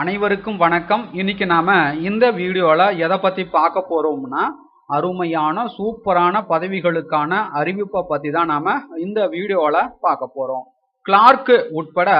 அனைவருக்கும் வணக்கம். இன்னைக்கு நாம இந்த வீடியோல எதை பத்தி பார்க்க போறோம்னா அருமையான சூப்பரான பதவிகளுக்கான அறிவிப்பை பத்தி தான் நாம இந்த வீடியோல பார்க்க போறோம். கிளார்க்கு உட்பட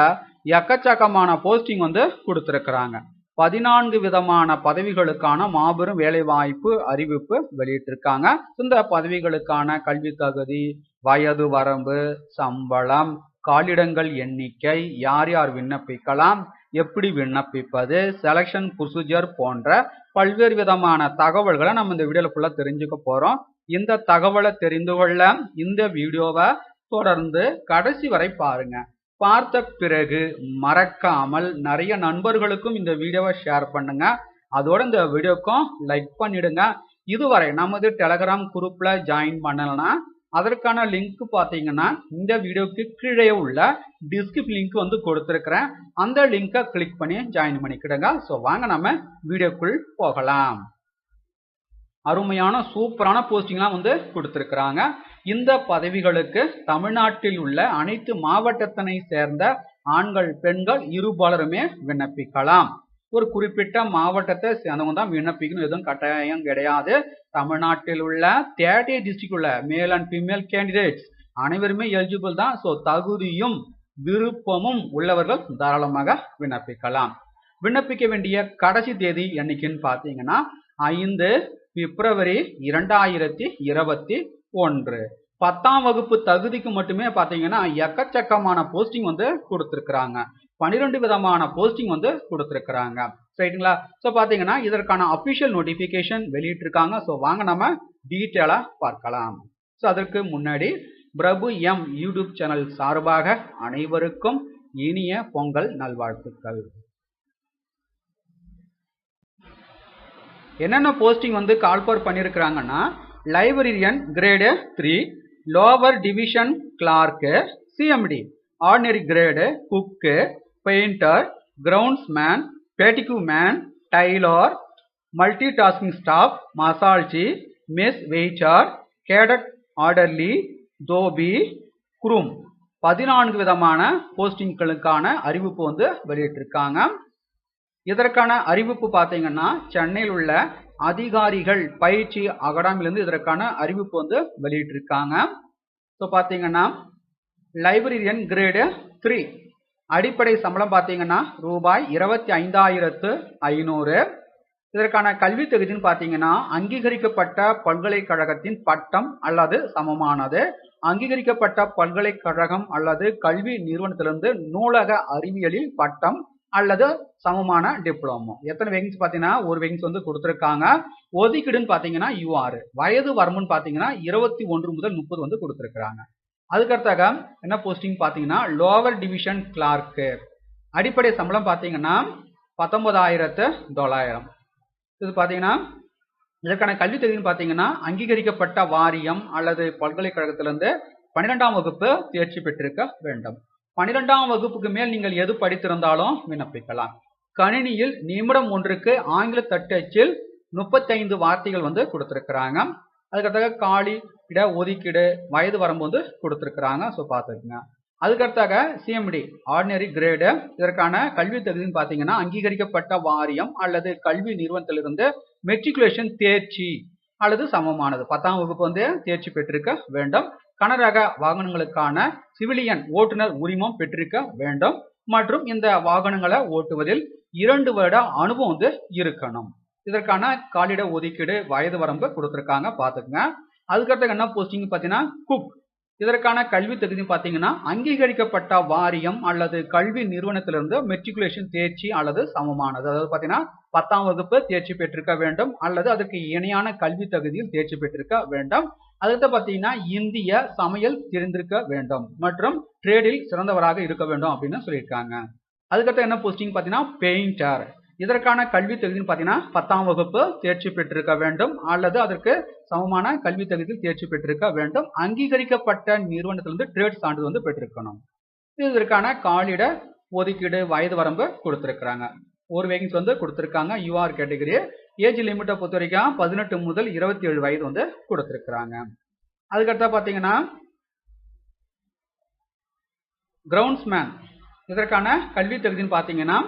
எக்கச்சக்கமான போஸ்டிங் வந்து கொடுத்துருக்குறாங்க. பதினான்கு விதமான பதவிகளுக்கான மாபெரும் வேலைவாய்ப்பு அறிவிப்பு வெளியிட்டிருக்காங்க. இந்த பதவிகளுக்கான கல்வி தகுதி வயது வரம்பு சம்பளம் காலிடங்கள் எண்ணிக்கை யார் யார் விண்ணப்பிக்கலாம் எப்படி விண்ணப்பிப்பது செலெக்ஷன் ப்ரொசீஜர் போன்ற பல்வேறு விதமான தகவல்களை நம்ம இந்த வீடியோல தெரிஞ்சுக்க போறோம். இந்த தகவலை தெரிந்து கொள்ள இந்த வீடியோவை தொடர்ந்து கடைசி வரை பாருங்க. பார்த்த பிறகு மறக்காமல் நிறைய நண்பர்களுக்கும் இந்த வீடியோவை ஷேர் பண்ணுங்க. அதோட இந்த வீடியோக்கும் லைக் பண்ணிடுங்க. இதுவரை நமது டெலகிராம் குரூப்ல ஜாயின் பண்ணலன்னா அதற்கான லிங்க் பார்த்தீங்கன்னா இந்த வீடியோக்கு கீழே உள்ள டிஸ்கிரிப் லிங்க் வந்து கொடுத்துருக்கிறேன். அந்த லிங்கை கிளிக் பண்ணி ஜாயின் பண்ணிக்கிடுங்க. ஸோ வாங்க நம்ம வீடியோக்குள் போகலாம். அருமையான சூப்பரான போஸ்டிங்லாம் வந்து கொடுத்துருக்குறாங்க. இந்த பதவிகளுக்கு தமிழ்நாட்டில் உள்ள அனைத்து மாவட்டத்தினை சேர்ந்த ஆண்கள் பெண்கள் இருபாலருமே விண்ணப்பிக்கலாம். ஒரு குறிப்பிட்ட மாவட்டத்தை சேர்ந்தவங்க தான் விண்ணப்பிக்கணும். எதுவும் கட்டாயம் கிடையாது. தமிழ்நாட்டில் உள்ள தேர்ட்டி டிஸ்ட்ரிக்ட் உள்ள மேல் அண்ட் ஃபீமேல் கேண்டிடேட்ஸ் அனைவருமே எலிஜிபிள் தான். ஸோ தகுதியும் விருப்பமும் உள்ளவர்கள் தாராளமாக விண்ணப்பிக்கலாம். விண்ணப்பிக்க வேண்டிய கடைசி தேதி என்னைக்குன்னு பார்த்தீங்கன்னா ஐந்து பிப்ரவரி இரண்டாயிரத்தி இருபத்தி ஒன்று. பத்தாம் வகுப்பு தகுதிக்கு மட்டுமே பார்த்தீங்கன்னா எக்கச்சக்கமான போஸ்டிங் வந்து கொடுத்துருக்குறாங்க. பன்னிரெண்டு விதமான போஸ்டிங் வந்து கொடுத்துருக்குறாங்க. ரைட்டுங்களா ஸோ பார்த்தீங்கன்னா இதற்கான அஃபிஷியல் நோட்டிஃபிகேஷன் வெளியிட்டிருக்காங்க. ஸோ வாங்க நம்ம டீட்டெயிலாக பார்க்கலாம். ஸோ அதற்கு முன்னாடி பிரபு எம் யூடியூப் சேனல் சார்பாக அனைவருக்கும் இனிய பொங்கல் நல்வாழ்த்துக்கள். என்னென்ன போஸ்டிங் வந்து call for பண்ணியிருக்கிறாங்கன்னா librarian grade three lower division clerk CMT ordinary grade cook painter groundsman பேட்டிக்கு man tailor multi tasking staff மசால்ஜி mess waiter cadet orderly dhobi groom பதினான்கு விதமான போஸ்டிங்களுக்கான அறிவிப்பு வந்து வெளியிட்டிருக்காங்க. இதற்கான அறிவிப்பு பார்த்தீங்கன்னா சென்னையில் உள்ள அதிகாரிகள் பயிற்சி அகாடமிலேருந்து இதற்கான அறிவிப்பு வந்து வெளியிட்டிருக்காங்க. ஸோ பார்த்தீங்கன்னா லைப்ரரியன் கிரேடு த்ரீ அடிப்படை சம்பளம் பார்த்தீங்கன்னா ரூபாய் இருபத்தி ஐந்தாயிரத்து ஐநூறு. இதற்கான கல்வி தகுதின்னு பார்த்தீங்கன்னா அங்கீகரிக்கப்பட்ட பல்கலைக்கழகத்தின் பட்டம் அல்லது சமமானது. அங்கீகரிக்கப்பட்ட பல்கலைக்கழகம் அல்லது கல்வி நிறுவனத்திலிருந்து நூலக அறிவியலில் பட்டம் அல்லது சமமான டிப்ளமோ. எத்தனை வேகன்ஸ் பார்த்தீங்கன்னா ஒரு வேகன்ஸ் வந்து கொடுத்துருக்காங்க. ஒதுக்கீடுன்னு பார்த்தீங்கன்னா யூஆர் வயது வரம்புன்னு பார்த்தீங்கன்னா இருபத்தி ஒன்று முதல் முப்பது வந்து கொடுத்துருக்காங்க அதுக்கடுத்தாக என்ன போஸ்டிங் பார்த்தீங்கன்னா லோவர் டிவிஷன் கிளார்க்கு அடிப்படை சம்பளம் பார்த்தீங்கன்னா பத்தொன்பதாயிரத்து தொள்ளாயிரம். இது பார்த்தீங்கன்னா இதற்கான கல்வி தகுதின்னு பார்த்தீங்கன்னா அங்கீகரிக்கப்பட்ட வாரியம் அல்லது பல்கலைக்கழகத்திலிருந்து பன்னிரெண்டாம் வகுப்பு தேர்ச்சி பெற்றிருக்க வேண்டும். பன்னிரெண்டாம் வகுப்புக்கு மேல் நீங்கள் எது படித்திருந்தாலும் விண்ணப்பிக்கலாம். கணினியில் நிமிடம் ஒன்றுக்கு ஆங்கில தட்டச்சில் முப்பத்தைந்து வார்த்தைகள் வந்து கொடுத்துருக்குறாங்க. அதுக்கடுத்தாக காலி இட ஒதுக்கீடு வயது வரம்பு வந்து கொடுத்துருக்குறாங்க. ஸோ பார்த்துக்குங்க. அதுக்கடுத்தாக சிஎம்டி ஆர்டினரி கிரேடு இதற்கான கல்வி தகுதின்னு பார்த்தீங்கன்னா அங்கீகரிக்கப்பட்ட வாரியம் அல்லது கல்வி நிறுவனத்திலிருந்து மெட்ரிகுலேஷன் தேர்ச்சி அல்லது சமமானது. பத்தாம் வகுப்பு வந்து தேர்ச்சி பெற்றிருக்க வேண்டும். கனரக வாகனங்களுக்கான சிவிலியன் ஓட்டுநர் உரிமம் பெற்றிருக்க வேண்டும். மற்றும் இந்த வாகனங்களை ஓட்டுவதில் இரண்டு வருட அனுபவம் வந்து இருக்கணும். இதற்கான காலிட ஒதுக்கீடு வயது வரம்பு கொடுத்துருக்காங்க. பார்த்துக்குங்க. அதுக்கடுத்து என்ன போஸ்டிங் பார்த்தீங்கன்னா குக் இதற்கான கல்வி தகுதி பார்த்தீங்கன்னா அங்கீகரிக்கப்பட்ட வாரியம் அல்லது கல்வி நிறுவனத்திலிருந்து மெட்ரிகுலேஷன் தேர்ச்சி அல்லது சமமானது. அதாவது பார்த்தீங்கன்னா பத்தாம் வகுப்பு தேர்ச்சி பெற்றிருக்க வேண்டும் அல்லது அதற்கு இணையான கல்வி தகுதியில் தேர்ச்சி பெற்றிருக்க வேண்டும். அடுத்து பார்த்தீங்கன்னா இந்திய சமையல் தெரிந்திருக்க வேண்டும் மற்றும் ட்ரேடில் சிறந்தவராக இருக்க வேண்டும் அப்படின்னு சொல்லியிருக்காங்க. அதுக்கடுத்து என்ன போஸ்டிங் பார்த்தீங்கன்னா பெயிண்டர் இதற்கான கல்வி தகுதின்னு பார்த்தீங்கன்னா பத்தாம் வகுப்பு தேர்ச்சி பெற்றிருக்க வேண்டும். அல்லது அதற்கு சமமான கல்வி தகுதியில் தேர்ச்சி பெற்றிருக்க வேண்டும். அங்கீகரிக்கப்பட்ட நிறுவனத்திலிருந்து ட்ரேட் சான்றிதழ் வந்து பெற்றிருக்கணும். இதற்கான காலிட ஒதுக்கீடு வயது வரம்பு கொடுத்துருக்குறாங்க. ஒரு வேகன்ஸ் வந்து கொடுத்துருக்காங்க. யூஆர் கேட்டகரி ஏஜ் லிமிட்டை பொறுத்த வரைக்கும் பதினெட்டு முதல் இருபத்தி ஏழு வயது வந்து கொடுத்துருக்குறாங்க. அதுக்கடுத்தா பார்த்தீங்கன்னா கிரவுண்ட்ஸ்மேன் இதற்கான கல்வி தகுதின்னு பார்த்தீங்கன்னா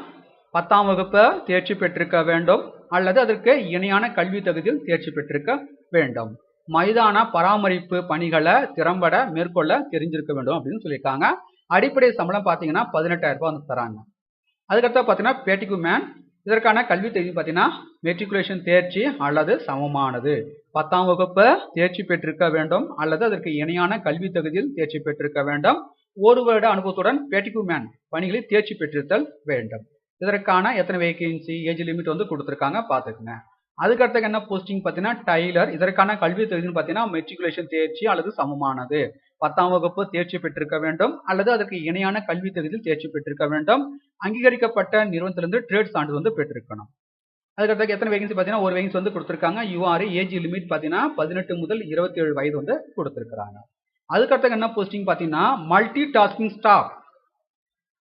பத்தாம் வகுப்பு தேர்ச்சி பெற்றிருக்க வேண்டும் அல்லது அதற்கு இணையான கல்வி தகுதியில் தேர்ச்சி பெற்றிருக்க வேண்டும். மைதான பராமரிப்பு பணிகளை திறம்பட மேற்கொள்ள தெரிஞ்சிருக்க வேண்டும் அப்படின்னு சொல்லியிருக்காங்க. அடிப்படை சம்பளம் பார்த்தீங்கன்னா பதினெட்டாயிரம் ரூபாய் வந்து தராங்க. அதுக்கடுத்து பார்த்தீங்கன்னா பேட்டிக்கு மேன். இதற்கான கல்வி தகுதி பார்த்தீங்கன்னா மெட்ரிகுலேஷன் தேர்ச்சி அல்லது சமமானது. பத்தாம் வகுப்பு தேர்ச்சி பெற்றிருக்க வேண்டும் அல்லது அதற்கு இணையான கல்வி தகுதியில் தேர்ச்சி பெற்றிருக்க வேண்டும். ஒரு வருட அனுபவத்துடன் பேட்டிக்கு மேன் பணிகளில் தேர்ச்சி பெற்றிருத்தல் வேண்டும். இதற்கான எத்தனை வேகன்சி ஏஜ் லிமிட் வந்து கொடுத்துருக்காங்க பார்த்துக்குங்க. அதுக்கடுத்து என்ன போஸ்டிங் பார்த்தீங்கன்னா டைலர் இதற்கான கல்வி தகுதின்னு பார்த்தீங்கன்னா மெட்ரிகுலேஷன் தேர்ச்சி அல்லது சமமானது. பத்தாம் வகுப்பு தேர்ச்சி பெற்றிருக்க வேண்டும் அல்லது அதற்கு இணையான கல்வி தகுதியில் தேர்ச்சி பெற்றிருக்க வேண்டும். அங்கீகரிக்கப்பட்ட நிறுவனத்திலிருந்து ட்ரேட் சான்று வந்து பெற்றிருக்கணும். அதுக்கடுத்து எத்தனை வேகன்சி பார்த்தீங்கன்னா ஒரு வேகன்சி வந்து கொடுத்துருக்காங்க. யூஆர் ஏஜ் லிமிட் பார்த்தீங்கன்னா பதினெட்டு முதல் இருபத்தி ஏழு வயது வந்து கொடுத்துருக்காங்க அதுக்கடுத்து என்ன போஸ்டிங் பார்த்தீங்கன்னா மல்டி டாஸ்கிங் ஸ்டாஃப்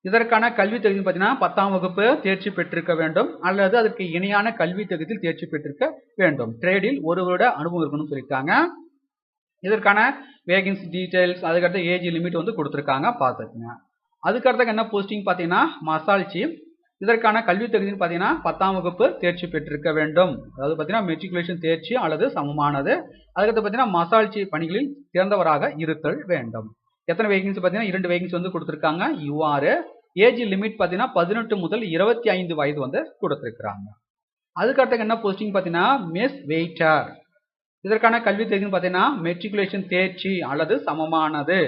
இதற்கான கல்வி தகுதி பார்த்தீங்கன்னா பத்தாம் வகுப்பு தேர்ச்சி பெற்றிருக்க வேண்டும். அல்லது அதற்கு இணையான கல்வி தகுதியில் தேர்ச்சி பெற்றிருக்க வேண்டும். ட்ரேடில் ஒரு வருட அனுபவம் இருக்கணும்னு சொல்லியிருக்காங்க. இதற்கான வேகன்சி டீடைல்ஸ் அதுக்கடுத்து ஏஜ் லிமிட் வந்து கொடுத்துருக்காங்க. பார்த்துக்குங்க. அதுக்கடுத்த என்ன போஸ்டிங் பார்த்தீங்கன்னா மசால்ச்சி. இதற்கான கல்வி தகுதின்னு பார்த்தீங்கன்னா பத்தாம் வகுப்பு தேர்ச்சி பெற்றிருக்க வேண்டும். அதாவது பார்த்தீங்கன்னா மெட்ரிகுலேஷன் தேர்ச்சி அல்லது சமமானது. அதுக்கடுத்து பார்த்தீங்கன்னா மசால்ச்சி பணிகளில் சிறந்தவராக இருத்தல் வேண்டும். எத்தனை வேகன்சி பார்த்தீங்கன்னா இரண்டு வேகன்சி வந்து கொடுத்துருக்காங்க. யூஆர் ஏஜ் லிமிட் பார்த்தீங்கன்னா பதினெட்டு முதல் இருபத்தி ஐந்து வயது வந்து கொடுத்துருக்குறாங்க. அதுக்கடுத்து என்ன போஸ்டிங் பார்த்தீங்கன்னா மிஸ் வெயிட்டர் இதற்கான கல்வி தேர்வுன்னு பார்த்தீங்கன்னா மெட்ரிகுலேஷன் தேர்ச்சி அல்லது சமமானது.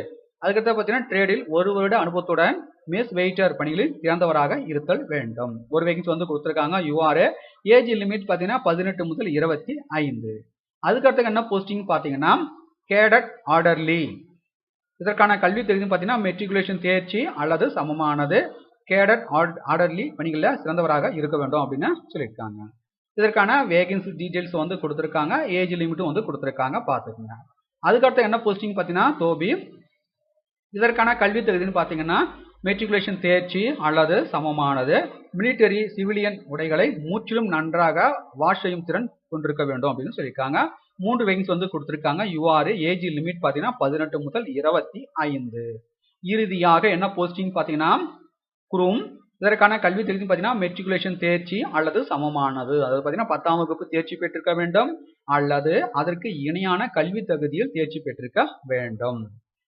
அதுக்கடுத்து பார்த்தீங்கன்னா ட்ரேடில் ஒரு வருட அனுபவத்துடன் மிஸ் வெயிட்டர் பணிகளில் சிறந்தவராக இருத்தல் வேண்டும். ஒரு வேகன்சி வந்து கொடுத்துருக்காங்க யூஆர் ஏஜ் லிமிட் பார்த்தீங்கன்னா பதினெட்டு முதல் இருபத்தி ஐந்து அதுக்கடுத்து என்ன போஸ்டிங் பார்த்தீங்கன்னா கேடட் ஆர்டர்லி இதற்கான கல்வி தகுதி பார்த்தீங்கன்னா மெட்ரிகுலேஷன் தேர்ச்சி அல்லது சமமானது. கேடட் ஆர்டர்லி பணிகளில் சிறந்தவராக இருக்க வேண்டும் அப்படின்னு சொல்லியிருக்காங்க. இதற்கான வேகன்சி டீட்டெயில்ஸ் வந்து கொடுத்துருக்காங்க. ஏஜ் லிமிட்டும் வந்து கொடுத்துருக்காங்க. பார்த்துக்கோங்க. அதுக்கடுத்து என்ன போஸ்டிங் பார்த்தீங்கன்னா தோபி. இதற்கான கல்வி தகுதின்னு பார்த்தீங்கன்னா மெட்ரிகுலேஷன் தேர்ச்சி அல்லது சமமானது. மிலிட்டரி சிவிலியன் உடைகளை முற்றிலும் நன்றாக வாஷ் செய்யும் திறன் கொண்டிருக்க வேண்டும் அப்படின்னு சொல்லியிருக்காங்க. மூன்று வேகன்ஸ் வந்து கொடுத்துருக்காங்க. யூஆர் ஏஜ் லிமிட் பார்த்தீங்கன்னா பதினெட்டு முதல் இருபத்தி ஐந்து. இறுதியாக என்ன போஸ்டிங் பார்த்தீங்கன்னா? குரூம் இதற்கான கல்வி தகுதி பார்த்தீங்கன்னா மெட்ரிகுலேஷன் தேர்ச்சி அல்லது சமமானது. அதாவது பார்த்தீங்கன்னா பத்தாம் வகுப்பு தேர்ச்சி பெற்றிருக்க வேண்டும். அல்லது அதற்கு இணையான கல்வி தகுதியில் தேர்ச்சி பெற்றிருக்க வேண்டும்.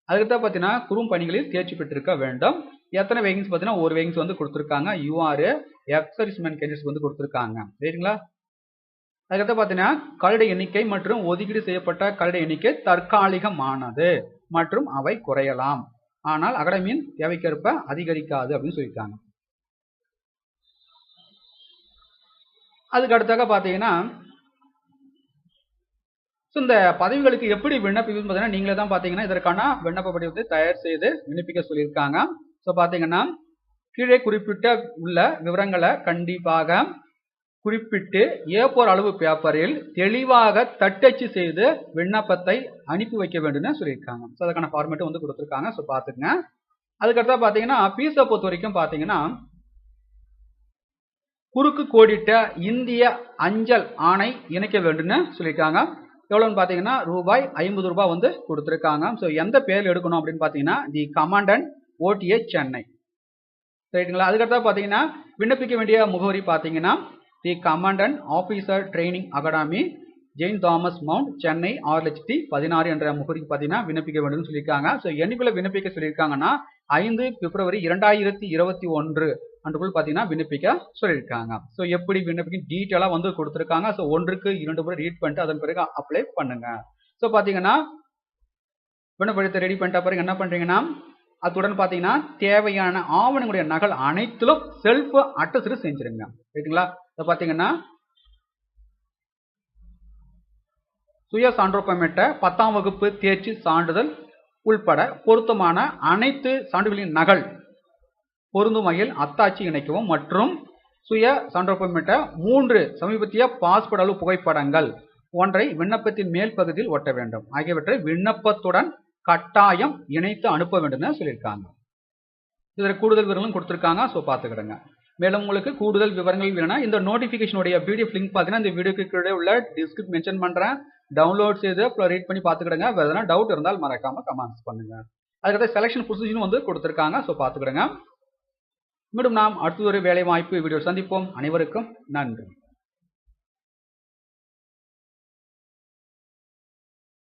அதுக்கு பார்த்தீங்கன்னா குறும் பணிகளில் தேர்ச்சி பெற்றிருக்க வேண்டும். எத்தனை வேகன்ஸ் பார்த்தீங்கன்னா ஒரு வேகன்ஸ் வந்து கொடுத்துருக்காங்க. யூஆர் எக்ஸர்ஸ்மென் கேண்டிடேட்ஸ் வந்து கொடுத்துருக்காங்க. சரிங்களா? அதுக்கடுத்து பார்த்தீங்கன்னா கழுட எண்ணிக்கை மற்றும் ஒதுக்கீடு செய்யப்பட்ட கழுட எண்ணிக்கை தற்காலிகமானது மற்றும் அவை குறையலாம். ஆனால் அகாடமியின் தேவைக்கேற்ப அதிகரிக்காது அப்படின்னு சொல்லியிருக்காங்க. அதுக்கு அடுத்தாக பார்த்தீங்கன்னா ஸோ இந்த பதவிகளுக்கு எப்படி விண்ணப்பிக்கும் பார்த்தீங்கன்னா நீங்களே தான் பார்த்தீங்கன்னா இதற்கான விண்ணப்ப படிவத்தை தயார் செய்து விண்ணப்பிக்க சொல்லியிருக்காங்க. ஸோ பார்த்தீங்கன்னா கீழே குறிப்பிட்ட உள்ள விவரங்களை கண்டிப்பாக குறிப்பிட்டு ஏப்போர் அளவு பேப்பரில் தெளிவாக தட்டச்சு செய்து விண்ணப்பத்தை அனுப்பி வைக்க வேண்டும்னு சொல்லியிருக்காங்க. ஸோ அதுக்கான ஃபார்மேட்டும் வந்து கொடுத்துருக்காங்க. ஸோ பார்த்துக்குங்க. அதுக்கடுத்தா பார்த்தீங்கன்னா பீஸை பொறுத்த வரைக்கும் பார்த்தீங்கன்னா குறுக்கு கோடிட்ட இந்திய அஞ்சல் ஆணை இணைக்க வேண்டும்னு சொல்லியிருக்காங்க. எவ்வளோன்னு பார்த்தீங்கன்னா ரூபாய் ஐம்பது ரூபாய் வந்து கொடுத்துருக்காங்க. ஸோ எந்த பேர் எடுக்கணும் அப்படின்னு பார்த்தீங்கன்னா தி கமாண்டன்ட் ஓடிஏ சென்னை. ரைட்டுங்களா அதுக்கடுத்தா பார்த்தீங்கன்னா விண்ணப்பிக்க வேண்டிய முகவரி பார்த்தீங்கன்னா the commandant officer training academy Jain Thomas Mount Chennai ஆறு லட்சத்தி பதினாறு என்ற முகவரிக்கு பார்த்தீங்கன்னா விண்ணப்பிக்க வேண்டும்னு சொல்லியிருக்காங்க. ஸோ என்னைக்குள்ள விண்ணப்பிக்க சொல்லியிருக்காங்கன்னா ஐந்து பிப்ரவரி இரண்டாயிரத்தி இருபத்தி ஒன்று அன்றுக்குள் பார்த்தீங்கன்னா விண்ணப்பிக்க சொல்லியிருக்காங்க. ஸோ எப்படி விண்ணப்பிக்க டீட்டெயிலாக வந்து கொடுத்துருக்காங்க. ஸோ ஒன்றுக்கு இரண்டு முறை ரீட் பண்ணிட்டு அதன் பிறகு அப்ளை பண்ணுங்க. ஸோ பார்த்தீங்கன்னா விண்ணப்பத்தை ரெடி பண்ணிட்ட பிறகு என்ன பண்ணுறீங்கன்னா அத்துடன் பார்த்தீங்கன்னா தேவையான ஆவணங்களுடைய நகல் அனைத்திலும் செல்ஃப் அட்டஸ்டு செஞ்சிருங்க. ரைட்டுங்களா இதை பார்த்தீங்கன்னா சுய சான்றோப்பமிட்ட பத்தாம் வகுப்பு தேர்ச்சி சான்றிதழ் உள்பட பொருத்தமான அனைத்து சான்றுகளின் நகல் பொருந்தும் வகையில் அத்தாட்சி இணைக்கவும் மற்றும் சுய சான்றோப்பமிட்ட மூன்று சமீபத்திய பாஸ்போர்ட் அளவு புகைப்படங்கள் ஒன்றை விண்ணப்பத்தின் மேல் பகுதியில் ஒட்ட வேண்டும். ஆகியவற்றை விண்ணப்பத்துடன் கட்டாயம் இணைத்து அனுப்ப வேண்டும் சொல்லியிருக்காங்க. இதில் கூடுதல் விவரங்களும் கொடுத்துருக்காங்க. ஸோ பார்த்துக்கிடுங்க. மேலும் உங்களுக்கு கூடுதல் விவரங்கள் வேணும்னா இந்த நோட்டிஃபிகேஷனுடைய பிடிஎஃப் லிங்க் பார்த்தீங்கன்னா இந்த வீடியோக்கு கீழே உள்ள டிஸ்கிரிப் மென்ஷன் பண்ணுறேன் டவுன்லோட் செய்து ரீட் பண்ணி பார்த்துக்கிடுங்க வேறு எதனா டவுட் இருந்தால் மறக்காம கமெண்ட்ஸ் பண்ணுங்க. அதுக்கடுத்து செலெக்ஷன் ப்ரொசீஜரும் வந்து கொடுத்துருக்காங்க ஸோ பார்த்துக்கிடுங்க மீண்டும் நாம் அடுத்ததொரு வேலை வாய்ப்பு வீடியோ சந்திப்போம். அனைவருக்கும் நன்றி.